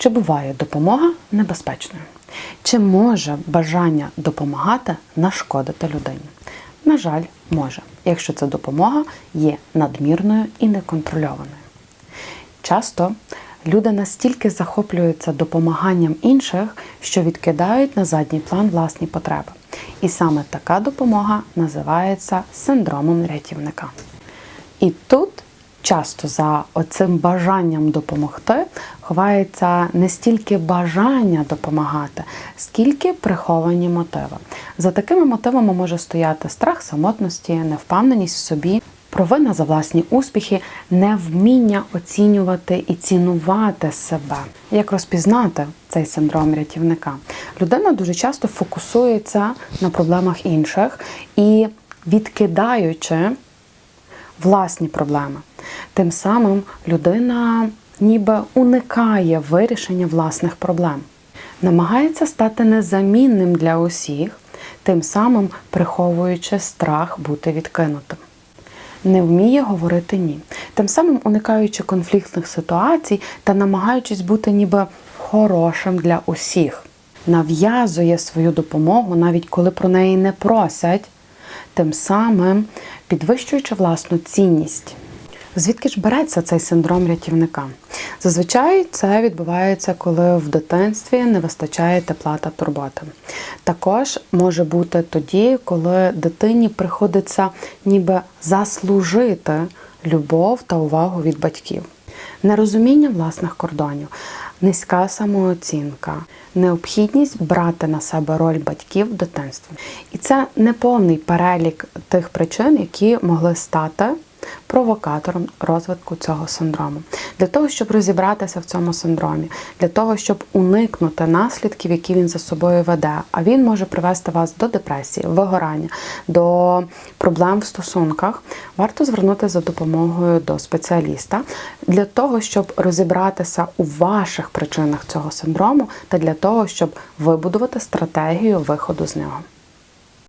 Чи буває допомога небезпечною? Чи може бажання допомагати нашкодити людині? На жаль, може, якщо ця допомога є надмірною і неконтрольованою. Часто люди настільки захоплюються допомаганням інших, що відкидають на задній план власні потреби. І саме така допомога називається синдромом рятівника. І тут часто за оцим бажанням допомогти ховається не стільки бажання допомагати, скільки приховані мотиви. За такими мотивами може стояти страх самотності, невпевненість в собі, провина за власні успіхи, невміння оцінювати і цінувати себе. Як розпізнати цей синдром рятівника? Людина дуже часто фокусується на проблемах інших і відкидаючи власні проблеми. Тим самим людина ніби уникає вирішення власних проблем, намагається стати незамінним для усіх, тим самим приховуючи страх бути відкинутим. Не вміє говорити ні, тим самим уникаючи конфліктних ситуацій та намагаючись бути ніби хорошим для усіх, нав'язує свою допомогу, навіть коли про неї не просять, тим самим підвищуючи власну цінність. Звідки ж береться цей синдром рятівника? Зазвичай це відбувається, коли в дитинстві не вистачає тепла та турботи. Також може бути тоді, коли дитині приходиться ніби заслужити любов та увагу від батьків. Нерозуміння власних кордонів, низька самооцінка, необхідність брати на себе роль батьків дитинства. І це не повний перелік тих причин, які могли стати провокатором розвитку цього синдрому. Для того, щоб розібратися в цьому синдромі, для того, щоб уникнути наслідків, які він за собою веде, а він може привести вас до депресії, вигорання, до проблем в стосунках, варто звернутися за допомогою до спеціаліста для того, щоб розібратися у ваших причинах цього синдрому та для того, щоб вибудувати стратегію виходу з нього.